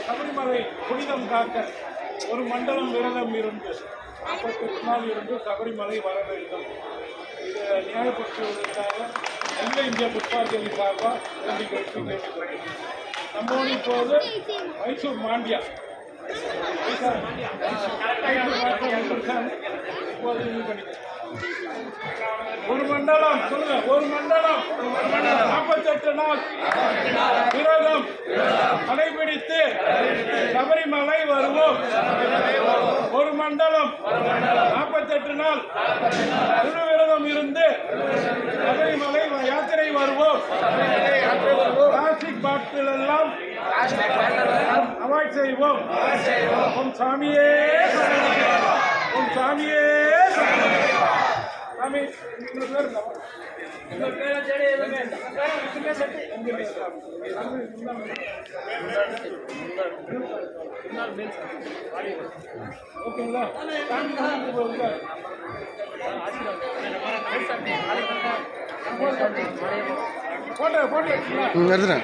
சபரிமலை புனிதம் காக்க ஒரு மண்டலம் விரதம் இருந்து நாற்பத்தெட்டு நாள் இருந்து சபரிமலை வர வேண்டும். இதை நியாயப்படுத்துவதற்காக அகில இந்திய புஷ்பாஞ்சலி சார்பாக நன்றி கொண்டு நம்மோடு இப்போது மைசூர் மாண்டியா. ஒரு மண்டலம் சொல்லுங்க ஒரு மண்டலம். நாற்பத்தெட்டு நாள் விரோதம் கடைபிடித்து சபரிமலை வருவோம். ஒரு மண்டலம் நாற்பத்தெட்டு நாள் திருவிரதம் இருந்து சபரிமலை யாத்திரை வருவோம். பிளாஸ்டிக் பாட்டில் எல்லாம் அவாய்ட் செய்வோம் உன் சாமியே. உன் சாமியே. சாமி. ஓகேங்களா. போட்டோ போட்டோ எடுத்துட்டேன்